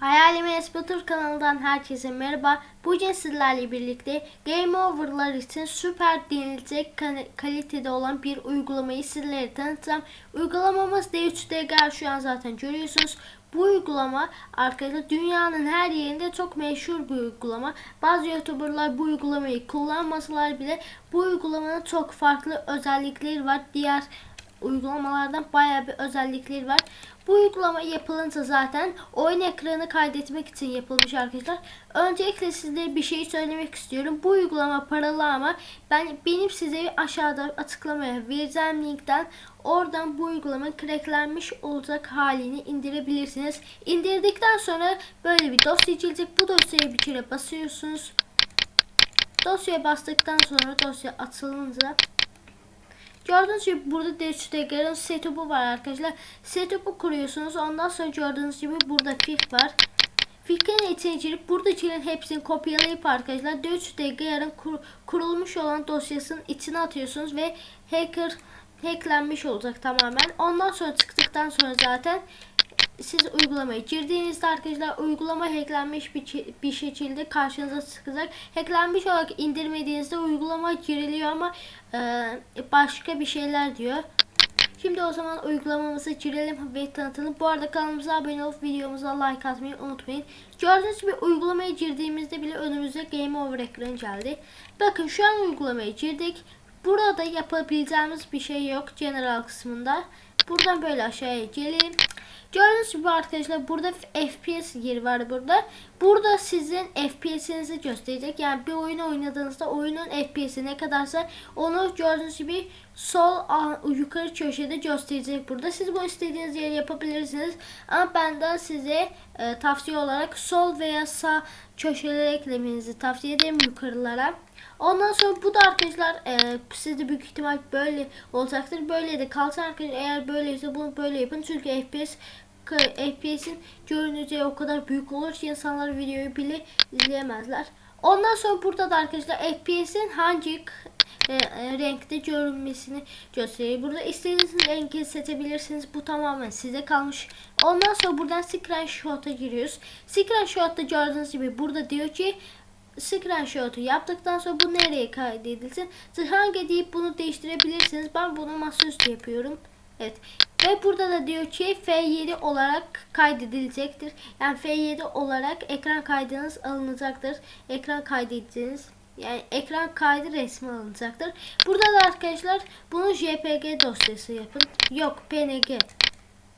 Hayalime Espatur kanalından herkese merhaba. Bugün sizlerle birlikte Game Over'lar için süper denilecek ka- kalitede olan bir uygulamayı sizlere tanıtacağım. Uygulamamız D3DG şu an zaten görüyorsunuz. Bu uygulama arkadaşlar dünyanın her yerinde çok meşhur bir uygulama. Bazı YouTuber'lar bu uygulamayı kullanmasalar bile bu uygulamanın çok farklı özellikleri var. Diğer uygulamalardan bayağı bir özellikleri var. Bu uygulama yapılınca zaten oyun ekranı kaydetmek için yapılmış arkadaşlar. Öncelikle sizlere bir şey söylemek istiyorum. Bu uygulama paralı ama ben benim size aşağıda açıklamaya vereceğim linkten oradan bu uygulamanın cracklenmiş olacak halini indirebilirsiniz. İndirdikten sonra böyle bir dosya açılacak. Bu dosyaya bir kere basıyorsunuz. Dosyaya bastıktan sonra dosya atılınca Gördüğünüz gibi burada DHTG'nin setup'u var arkadaşlar. Setup'u kuruyorsunuz. Ondan sonra gördüğünüz gibi burada fik var. Fikrin içine girip buradakilerin hepsini kopyalayıp arkadaşlar DHTG'nin kur, kurulmuş olan dosyasının içine atıyorsunuz ve hacker hacklenmiş olacak tamamen. Ondan sonra çıktıktan sonra zaten siz uygulamayı girdiğinizde arkadaşlar uygulama hacklenmiş bir, bir şekilde karşınıza çıkacak. Hacklenmiş olarak indirmediğinizde uygulama giriliyor ama e, başka bir şeyler diyor. Şimdi o zaman uygulamamıza girelim ve tanıtalım. Bu arada kanalımıza abone olup videomuza like atmayı unutmayın. Gördüğünüz gibi uygulamaya girdiğimizde bile önümüze Game Over ekranı geldi. Bakın şu an uygulamaya girdik. Burada yapabileceğimiz bir şey yok General kısmında. Buradan böyle aşağıya gelin. Gördüğünüz gibi arkadaşlar burada FPS yeri var burada. Burada sizin FPS'inizi gösterecek. Yani bir oyunu oynadığınızda oyunun FPS'i ne kadarsa onu gördüğünüz gibi sol yukarı köşede gösterecek burada. Siz bu istediğiniz yere yapabilirsiniz. Ama benden size e, tavsiye olarak sol veya sağ köşelere eklemenizi tavsiye ederim yukarılara. Ondan sonra bu da arkadaşlar e, sizde büyük ihtimal böyle olacaktır. Böyle de kalsın arkadaşlar eğer böyleyse bunu böyle yapın. Çünkü FPS FPS'in görüneceği o kadar büyük olur ki insanlar videoyu bile izleyemezler. Ondan sonra burada da arkadaşlar FPS'in hangi e, e, renkte görünmesini gösteriyor. Burada istediğiniz rengi seçebilirsiniz. Bu tamamen size kalmış. Ondan sonra buradan screenshot'a giriyoruz. Screenshot'ta gördüğünüz gibi burada diyor ki screenshot'u yaptıktan sonra bu nereye kaydedilsin? Siz hangi deyip bunu değiştirebilirsiniz. Ben bunu masaüstü yapıyorum. Evet. Ve burada da diyor ki F7 olarak kaydedilecektir. Yani F7 olarak ekran kaydınız alınacaktır. Ekran kaydedeceğiniz yani ekran kaydı resmi alınacaktır. Burada da arkadaşlar bunu JPG dosyası yapın. Yok PNG.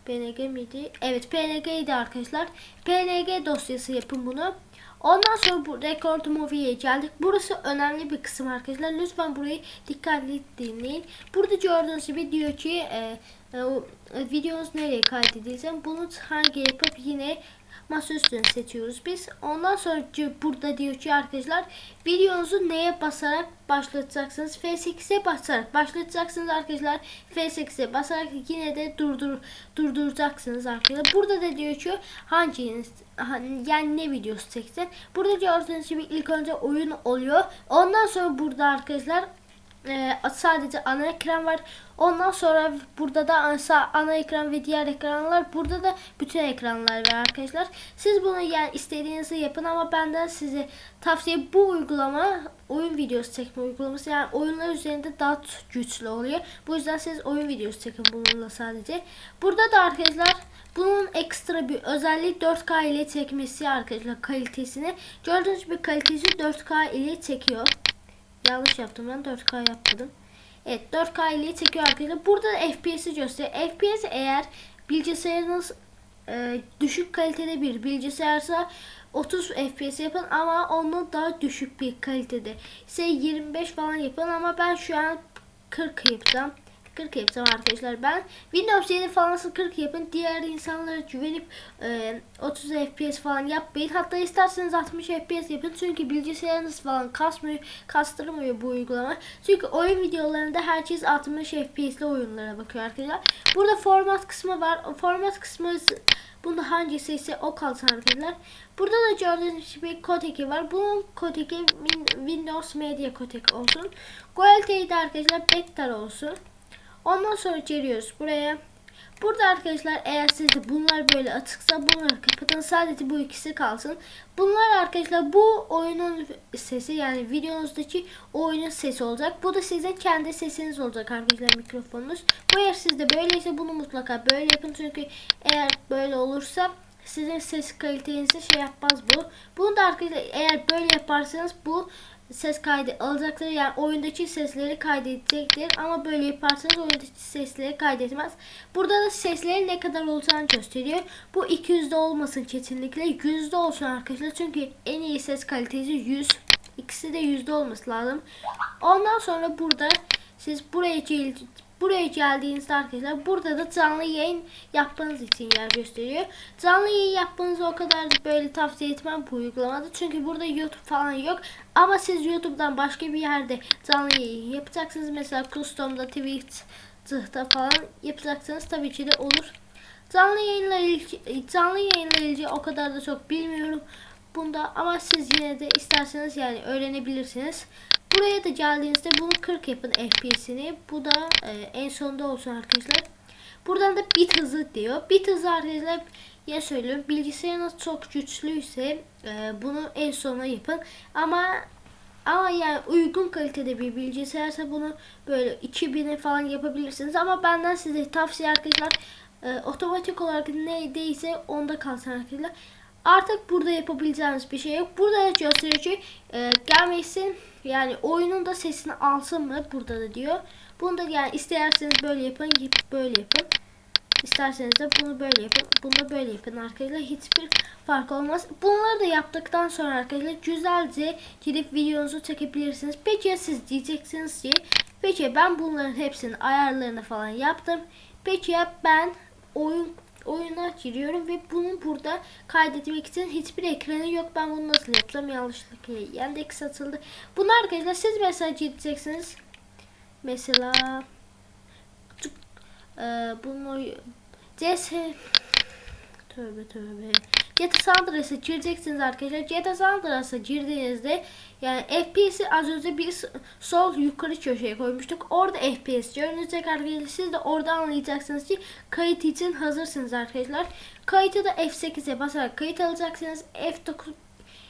PNG miydi? Evet PNG idi arkadaşlar. PNG dosyası yapın bunu. Ondan sonra bu Record Movie'ye geldik. Burası önemli bir kısım arkadaşlar. Lütfen burayı dikkatli dinleyin. Burada gördüğünüz gibi diyor ki e, e, e, videonuz nereye kaydedileceğim. Bunu hangi yapıp yine masaüstüne seçiyoruz biz. Ondan sonra burada diyor ki arkadaşlar videonuzu neye basarak başlatacaksınız? F8'e basarak başlatacaksınız arkadaşlar. F8'e basarak yine de durdur durduracaksınız arkadaşlar. Burada da diyor ki hangi hani yani ne videosu çeksin. Burada gördüğünüz gibi ilk önce oyun oluyor. Ondan sonra burada arkadaşlar e, sadece ana ekran var. Ondan sonra burada da ana, ana ekran ve diğer ekranlar. Burada da bütün ekranlar var arkadaşlar. Siz bunu yani istediğinizi yapın ama benden size tavsiye bu uygulama oyun videosu çekme uygulaması. Yani oyunlar üzerinde daha güçlü oluyor. Bu yüzden siz oyun videosu çekin bununla sadece. Burada da arkadaşlar bunun ekstra bir özelliği 4K ile çekmesi arkadaşlar kalitesini. Gördüğünüz gibi kalitesi 4K ile çekiyor. Yanlış yaptım ben 4K yapmadım. Evet 4K ile çekiyor arkadaşlar. Burada da FPS'i gösteriyor. FPS eğer bilgisayarınız e, düşük kalitede bir bilgisayarsa 30 FPS yapın ama onun daha düşük bir kalitede. ise 25 falan yapın ama ben şu an 40 yapacağım. 40 yapacağım arkadaşlar ben. Windows 7 falan 40 yapın. Diğer insanlara güvenip e, 30 FPS falan yapmayın. Hatta isterseniz 60 FPS yapın. Çünkü bilgisayarınız falan kasmıyor, kastırmıyor bu uygulama. Çünkü oyun videolarında herkes 60 FPS'li oyunlara bakıyor arkadaşlar. Burada format kısmı var. O format kısmı Bunda hangisi ise o kalsın arkadaşlar. Burada da gördüğünüz gibi kodeki var. Bunun kodeki Win- Windows Media Codec olsun. Quality'yi de arkadaşlar Vector olsun. Ondan sonra geliyoruz buraya. Burada arkadaşlar eğer sizde bunlar böyle atıksa bunları kapatın. Sadece bu ikisi kalsın. Bunlar arkadaşlar bu oyunun sesi yani videonuzdaki oyunun sesi olacak. Bu da sizin kendi sesiniz olacak arkadaşlar mikrofonunuz. Bu eğer sizde böyleyse bunu mutlaka böyle yapın. Çünkü eğer böyle olursa sizin ses kalitenizi şey yapmaz bu. Bunu da arkadaşlar eğer böyle yaparsanız bu ses kaydı alacaktır. Yani oyundaki sesleri kaydedecektir. Ama böyle yaparsanız oyundaki sesleri kaydetmez. Burada da seslerin ne kadar olacağını gösteriyor. Bu 200'de olmasın kesinlikle. 100'de olsun arkadaşlar. Çünkü en iyi ses kalitesi 100. İkisi de yüzde olması lazım. Ondan sonra burada siz buraya buraya geldiğinizde arkadaşlar burada da canlı yayın yapmanız için yer gösteriyor. Canlı yayın yapmanızı o kadar da böyle tavsiye etmem bu uygulamada. Çünkü burada YouTube falan yok. Ama siz YouTube'dan başka bir yerde canlı yayın yapacaksınız. Mesela Custom'da, Twitch'te falan yapacaksınız. Tabii ki de olur. Canlı yayınla ilgili, canlı yayınla ilgili o kadar da çok bilmiyorum bunda ama siz yine de isterseniz yani öğrenebilirsiniz. Buraya da geldiğinizde bunu 40 yapın FPS'ini. Bu da e, en sonunda olsun arkadaşlar. Buradan da bit hızı diyor. Bit hızı arkadaşlar ya söylüyorum bilgisayarınız çok güçlüyse e, bunu en sona yapın. Ama ama yani uygun kalitede bir bilgisayarsa bunu böyle 2000'e falan yapabilirsiniz. Ama benden size tavsiye arkadaşlar e, otomatik olarak neydeyse onda kalsın arkadaşlar. Artık burada yapabileceğimiz bir şey yok. Burada da gösteriyor ki e, gelmesin yani oyunun da sesini alsın mı burada da diyor. Bunu da yani isterseniz böyle yapın, böyle yapın. İsterseniz de bunu böyle yapın, bunu böyle yapın arkadaşlar. Hiçbir fark olmaz. Bunları da yaptıktan sonra arkadaşlar güzelce gidip videonuzu çekebilirsiniz. Peki siz diyeceksiniz ki peki ben bunların hepsinin ayarlarını falan yaptım. Peki ya ben oyun oyuna giriyorum ve bunu burada kaydetmek için hiçbir ekranı yok. Ben bunu nasıl yapsam yanlışlıkla Yandex satıldı. Bunu arkadaşlar siz mesela gideceksiniz. Mesela e, bunu CS tövbe tövbe GTA San Andreas'a gireceksiniz arkadaşlar. GTA San Andreas'a girdiğinizde yani FPS'i az önce bir sol yukarı köşeye koymuştuk. Orada FPS görünecek arkadaşlar. Siz de orada anlayacaksınız ki kayıt için hazırsınız arkadaşlar. Kayıtı da F8'e basarak kayıt alacaksınız. F9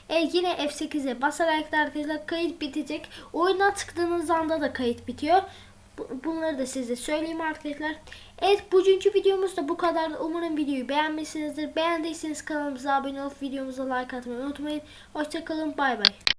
e yine F8'e basarak da arkadaşlar kayıt bitecek. Oyuna tıkladığınız anda da kayıt bitiyor. Bunları da size söyleyeyim arkadaşlar. Evet bugünkü videomuz da bu kadar. Umarım videoyu beğenmişsinizdir. Beğendiyseniz kanalımıza abone olup videomuza like atmayı unutmayın. Hoşçakalın bay bay.